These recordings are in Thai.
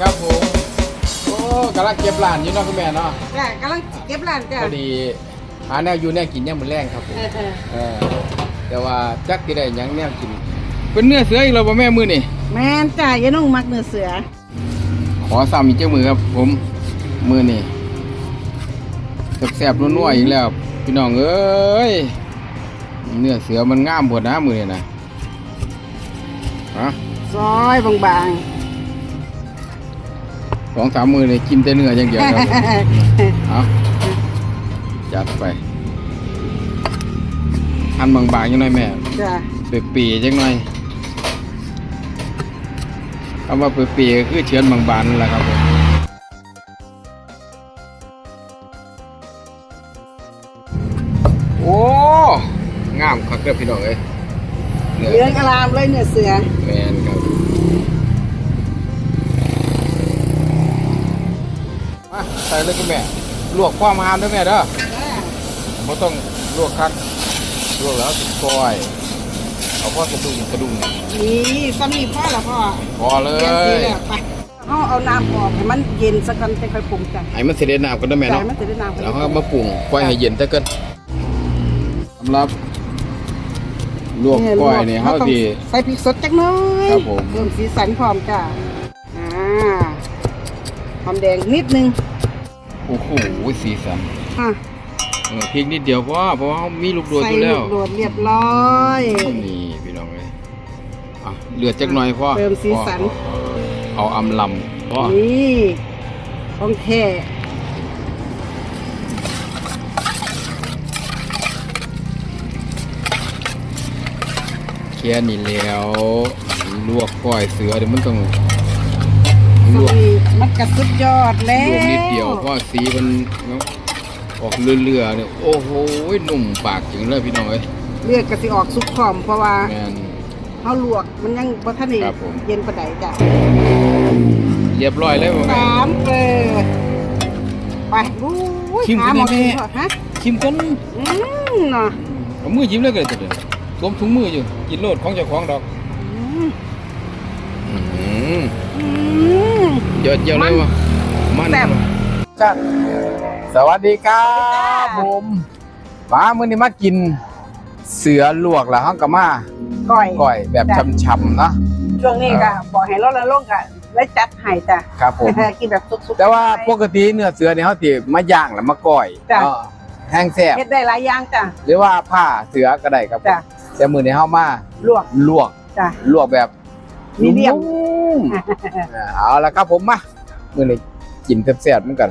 ครับผม โอ้กำลังเก็บหลานอยู่เนาะคุณแม่เนาะจ้ะกำลังเก็บร้านจ้ะพอดีหาแนวอยู่แนวกินยังมือแรงครับผมเออเออเออแต่ว่าจักที่ได้หยังแนวกิน เป็นเนื้อเสืออีกแล้วบ่แม่มือนี่ แม่นจ้ะยายนุ่งมักเนื้อเสือขอซ้ำอีกเจ้ามือครับผมมือนี่แซ่บๆนัวๆอีกแล้ว พี่น้องเอ้ยเนื้อเสือมันงามหมดนะมือนี่นะฮะซอยบาง สองสามมือนี่กินแต่เนื้ออย่างเดียวครับผมๆเอาจัดไปหั่นบางๆยังไงแม่จ้ะเปปีๆจังหน่อยคำว่าเปปีๆก็คือเชื้อนบางๆนั่นแหละครับผมโอ้งามคักเด้อพี่น้องเอ้ยเนื้อเหลืองอลามเลยเนื้อเสือแมนครับ ส่เลยคุณแม่ ลวกความหามด้วยแม่เด้อไม่ต้องลวกคักลวกแล้วสิปล่อย เอาพ่อกระดุมกระดุมนี่ซ้ำนี่พ่อละพ่อพอเลเตรียมสียแล้วไปเอาเอาน้ำออกให้มันเย็นสักกันจะค่อยปรุงจ้ะให้มันเสด็จน้ำกันได้ไหมจ่าเนาะยมันจะได้น้ำแล้วก็มาปรุงปล่อยให้เย็นแต่เกินสำหรับลวกก้อยนี่เขาต้องดีใส่พริกสดจักหน้อยครับผมเพิ่มสีสันพร้อมจ้ะอ่าหอมแดงนิดนึง โอ้โหสีสันอะเออพริกนิดเดียวเพราะว่าเพราะว่าเขามีลูกโดดใส่อยู่ลูแล้วกโดดเรียบร้อย นี่พี่น้องเลยอะเลือดจักหน่อยพ่อเติมสีสัน พ่อเอาอำลำพ่อนี่ของแท้แค่นี้แล้วลวกก้อยเสือเดี๋ยวมันต้องลวกนี่ มันกระสุดยอดแล้วลวกนิดเดียวเพราะสีมันออกเลื่อๆเนี่ยโอ้โหนุ่มปากจริงเลยพี่น้องเอ้ยเลือดกระสิออกสุกขอมเพราะว่าแมนเฮาลวกมันยังบ่ทันได้ครับผม เย็นปานใดจ้ะเรียบร้อยเลยว่าไง สามเปิดไปบู๊ยชิมหากันหมอแน่กินก่อนฮะชิมกันอืมเนาะเอามือจิ้มเลยก็ได้ตัวเดียวรวมถุงมืออยู่กินโลดของเจ้าของดอกอืมอื้อหือ อืมเยอะเยอะเลยวะมันแซ่บจ้าสวัสดีครับสวัสดีค่ะผมมามื้อนี้มากิน เสือลวกแล้วเฮาก็มาก้อยก้อยแบบจ้ะ ช่ำๆเนาะช่วงนี้ก็บอกให้ลดละลงก็เลยจัดให้จ้ะ ครับผม กินแบบสุกๆแต่ว่าปกติเนื้อเสือเนี่ยเขาติมาย่างแล้วมาก้อยจ้ะ เออแห้งแซ่บเฮ็ดได้หลายอย่างจ้ะ หรือว่าผ้าเสือก็ได้ครับผมจ้ะ แต่มือนี้เฮามาลวกลวกจ้ะ ลวกแบบ มีเดียม นุ่มๆอ่าเอาละครับผมมามื้อนี้กินแซ่บๆเหมือนกัน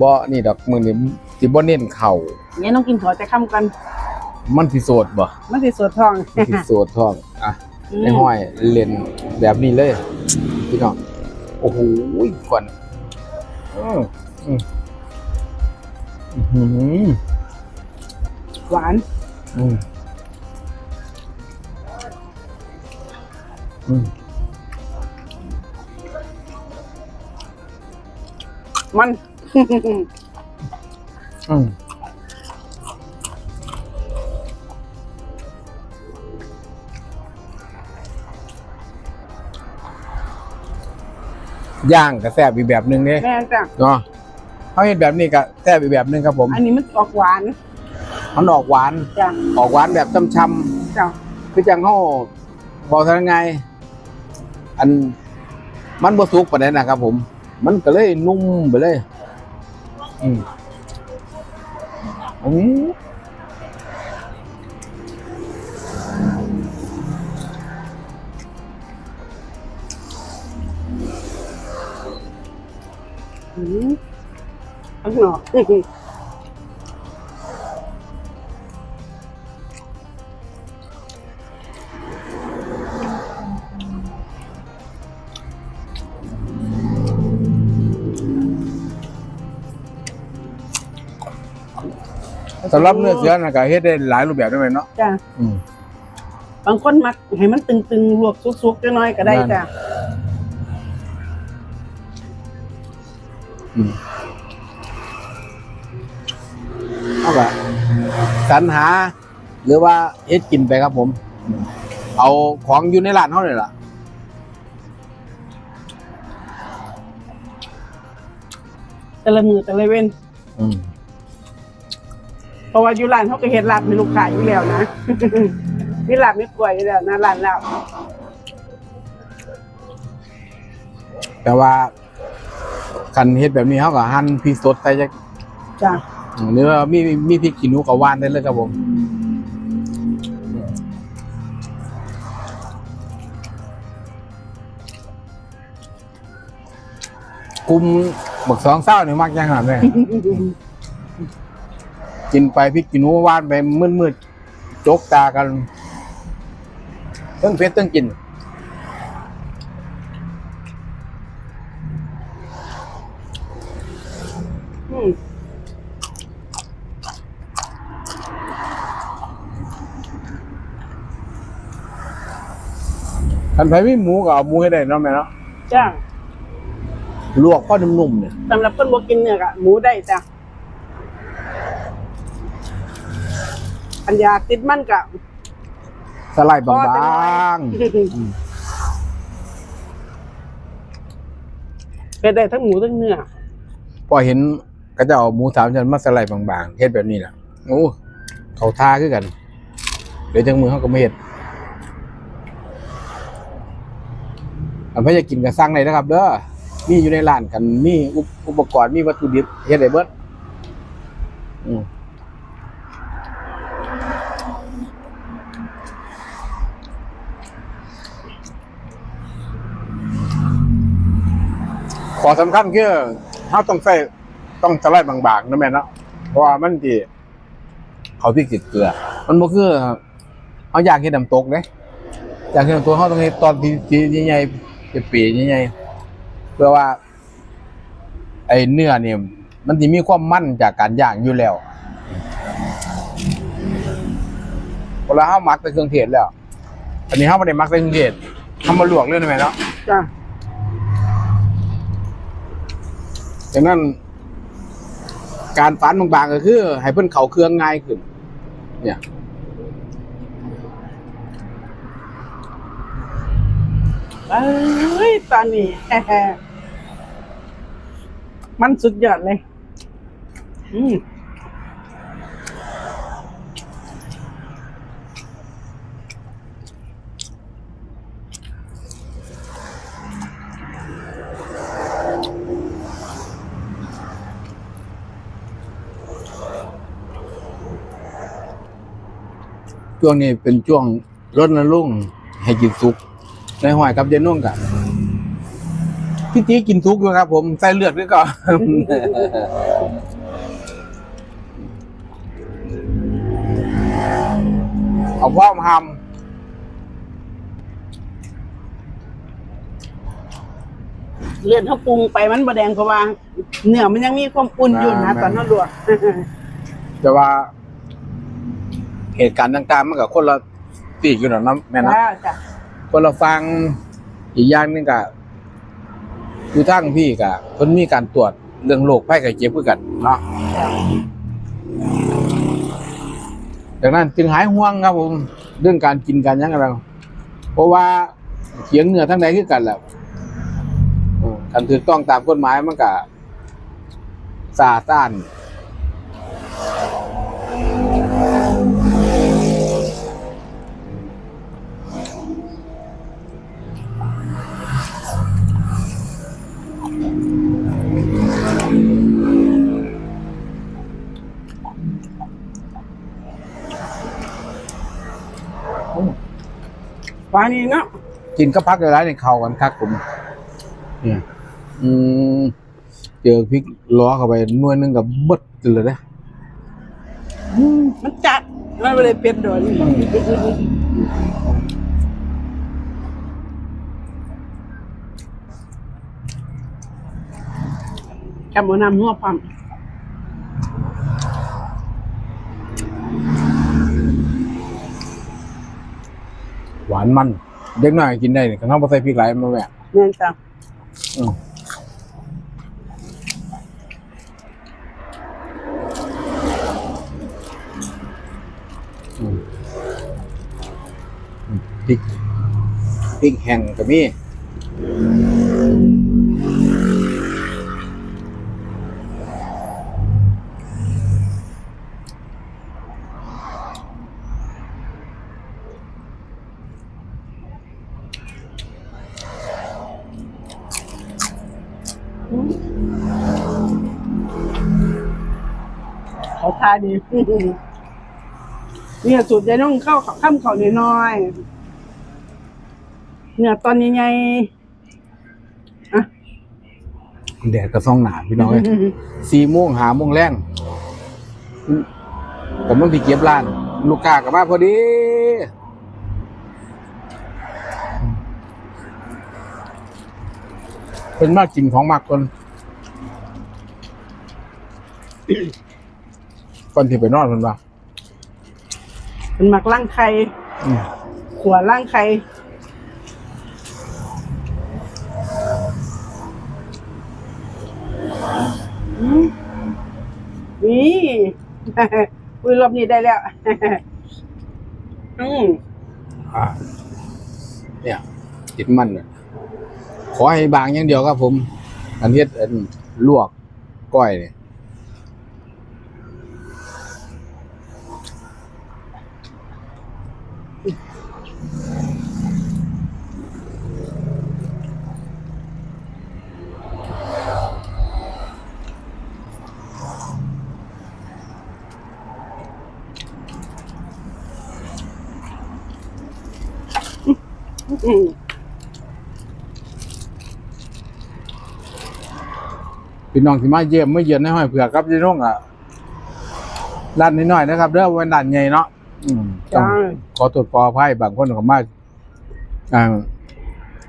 บ่นี่ดอกมื้อนี้สิบ่เน้นเข่าวเนี่ยน้องกินขอจะค้ำกันมันสิโสดบ่มันสิสดทองมันสิโสดท้องอะในห้อยเล่นแบบนี้เลยพี่น้องโอ้โหก่อนอืมอืมอื้อหือหวานอืม มมัน อืมย่างก็แซ่บอีกแบบหนึ่งเนี่ยแม่นจ้ะเนาะเขาเห็นแบบนี้ก็แซ่บอีกแบบหนึ่งครับผม อันนี้มันออกหวานมันออกหวาน จ้ะออกหวานแบบช้ำจ้ะๆคือจังเขาบอกทางไง อันมันบ่สุกปานใดนะครับผม มันก็เลยนุ่มไปเลย อืมอืมอืมอันหนอ สำหรับเนื้อเสือนะก็เฮ็ดได้หลายรูปแบบได้ไหมเนาะจ้ะอืมบางคนมักให้มันตึงๆลวกสุกๆจักหน้อยก็ได้นั่นจ้ะอืมเอาละสรรหา หรือว่าเฮ็ดกินไปครับผม เอาของอยู่ในร้านเท่าเลยล่ะแต่ละมือแต่ละเว้นอืม เพราะว่าอยู่ร้านเขาก็เฮ็ดลาบให้ลูกค้าอยู่แล้วนะมีลาบมีกล้วยอยู่แล้วนะร้านลาบแต่ว่าคันเฮ็ดแบบนี้เขาก็หั่นพริกสดใส่จักจ้ะอืมหรือว่ามีมีพริกขี้หนูก็หว่านได้เลยครับผมกลุ่มบักสองเศร้านี่มักยังหันเลย กินไปพริกขี้หนูหว่านไปมืดๆจกตากันเติ้งเผ็ดเติ้งกินอืมคันไผมีหมูก็เอาหมูให้ได้เนาะแม่เนาะจ้ะลวกพอนุ่มๆเนี่ยสำหรับคนบ่กินเนื้อกะหมูได้จ้ะ อันยาติดมันกะสไลด์บางเป็นได้ทั้งหมูทั้งเนื้อๆพอเห็นก็จะเอาหมูสามชั้นมาสไลด์บางๆเฮ็ดแบบนี้แหละโอ้เขาท่าคือกัน เดี๋ยวจังมือเขาก็ไม่เฮ็ดอันเพื่อจะกินก็สั่งได้นะครับ เด้อมีอยู่ในร้านกันมีอุปอุปกรณ์มีวัตถุดิบเฮ็ดได้เบิดอืม ขอสำคัญคือเราต้องใส่ต้องสไลด์บางๆนะแม่เนาะเพราะว่ามันสิเขาพริกติดเกลือ มันบ่คือเอาอยากเฮ็ดน้ำตกเด้อยากเฮ็ดน้ำตกเขาต้องเฮ็ดตอนที่ใหญ่ๆปีใหญ่ๆเพื่อว่า ไอ้เนื้อเนี่ยมันสิมีความมันจากการย่างอยู่แล้วเวลาเฮาหมักใส่เครื่องเทศแล้ว อันนี้เฮาบ่ได้หมักใส่เครื่องเทศเฮามาลวกเลยนะแม่เนาะ จ้ะ ดังนั้น การฝันบางๆก็คือ ให้เพิ่นเขาเครื่องง่ายขึ้น เนี่ยเอ้ยตอนนี้ มันสุดยอดเลย อืม ช่วงนี้เป็นช่วงรณรงค์ให้กินสุก ในหอยกับเยนนุ่งกับพี่ตีกินสุกอยู่ครับ ผมใส่เลือดด้วยก่อนเอาพ่อมาทเลือดเขาปรุงไปมันบะแดงเพราะว่าเนื้อมันยังมีความอุ่นอยู่นะตอนนั้นลวกำแต่ว่า เหตุการณ์ต่างๆมันกับคนละตีกอยู่หน่อยนะแม่นะจ้าจ้ะคนละฟังอีกอย่างหนึงก็คือทั้งพี่ก็เพิ่นมีการตรวจเรื่องโรคไข้ไข้เจ็บคือกันเนาะจ้ะดังนั้นจึงหายห่วงครับผมเรื่องการกินการหยังอะไรเพราะว่าเขียงเหนือทั้งใดคือกันแหละอืมการถูกต้องตามกฎหมายมันก็สาซ่าน ฟ้านี้เนาะกินก็พักหลายๆในเขากันครับผมเนี่ยอืมเจอพริกล้อเข้าไปหน่วยหนึงกับเบิดเลยนะมันจัดมันไม่ได้เป็นโดนจำเอาน้ำนัวความ หวานมัน เด็กน้อยกินได้นี่ข้างนอกบ่ใส่พริกหลายมาแม่แม่นจ้ะอืมอืมอืมพริกพริกแห้งก็มี เขาทาดีเนี่ยสูตรยายน้องเข้าข้ามเขาน้อยๆเนี่ยตอนใหญ่ๆอะแดดกระซ่องหนาพี่น้องเอ้ยสี่โมงหาโมงแรงผมต้องที่เก็บร้าน ลูกค้ากับมาพอดี เป็นมากกินของมากคนคนที่ไปนอนมันว่าเป็นหมักล่างไข่อืมขวล่างไข่อืมนี่ อุ้ยรอบนี้ได้แล้ว อืม อ่าเนี่ยติดมันน่ะข อให้บางอย่างเดียวครับผม อันเฮ็ดอันลวกก้อยเนี่ยอื พี่น้องที่มาเยี่ยมไม่เยือนในห้อยเผือกครับพี่น้องอะร้านน้อยๆนะครับเด้อวันร้านใหญ่เนาะอืมต้องจ้าขอตรวจปอภัยบางคนก็มาอ่า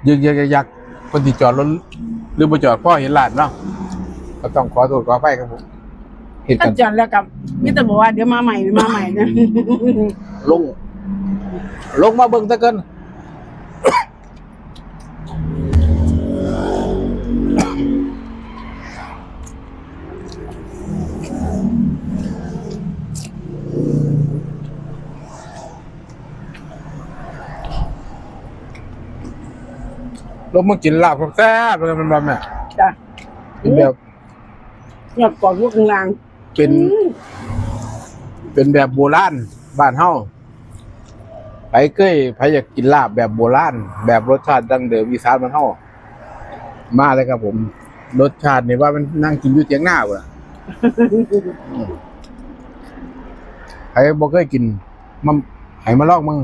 ยึกยักยักยักคนที่จอดรถหรือมาจอดพ่อเห็นร้านเนาะก็ต้องขอตรวจขออภัยครับผมเหตุถ้าการณ์จัดแล้วกับมิตรบอกว่าเดี๋ยวมาใหม่เดี๋ยวมาใหม่นะ ลง ลงมาเบิ่งตะเกิน ลงมากินลาบแซ่บๆเลยมันแบบเนี่ยจ้ะเป็นแบบหยอดกรอบลูกกลางเป็นอืมเป็นแบบโบราณบ้านเฮาไปเคยไปอยากกินลาบแบบโบราณแบบรสชาติดั้งเดิมอีสานบ้านเฮามาเลยครับผม รสชาตินี่ว่ามันนั่งกินอยู่เตียงหน้าบ่ล่ะใครบ่เคยกินมันให้มาลองมึง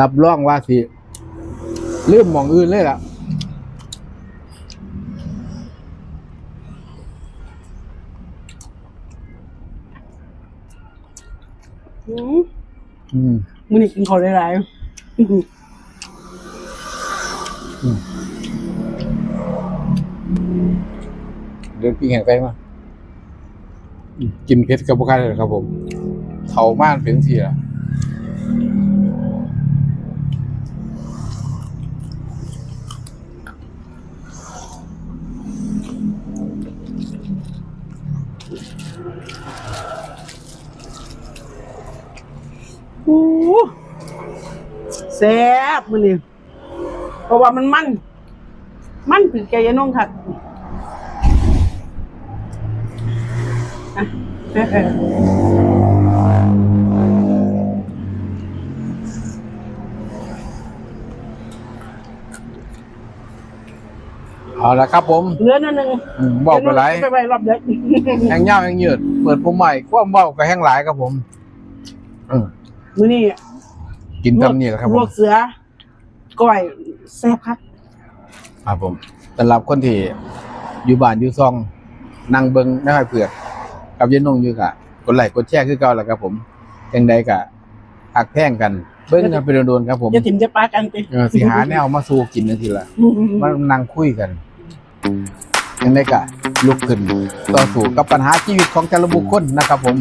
รับรองว่าสิลืมหมองอื่นเลยล่ะอืมอืมมื้อนี้กินข้าวหลายๆอืมเดินปีแห่งไปมาอืมกินเพชรกับบุคคลเลยครับผมเถาม่านเป็นเสีย โอ้แซ่บมื้อนี้เพราะว่ามันมัน มันถึงแกยายน้องค่ะอะเอาละครับผมเหลือนิดนึงอืมบอกไปหลายไปไปรอบเด็กแห้งเง่าแห้งยืด เปิดผมใหม่ความเบาก็แห้งหลายครับผม อืม มื้อนี้ กินตำนี่แหละครับผลวมกเสือก้อยแซ่บครับ ครับผมสำหรับคนที่อยู่บ้านอยู่ซองนั่งเบิงไม่ค่อยเผือกกับเย็นนงอยู่กะกดไลค์กดแชร์คือเก่าแหละครับผมยังใดกะหักแท่งกันเบิ้งกันไปโดนๆครับผมจะถิ่มจะปากันติเออสิหาแนวมาสู้กินนั่นทีละมานั่งคุยกันยังไงกะลุกขึ้นต่อสู้กับปัญหาชีวิตของแต่ละบุคคลนะครับผม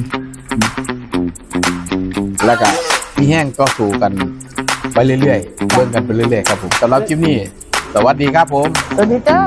แล้วก็ มีแห้งก็สู่กันไปเรื่อยๆเบิ่งกันไปเรื่อยๆครับผมสำหรับคลิปนี้ สวัสดีครับผม สวัสดีจ้า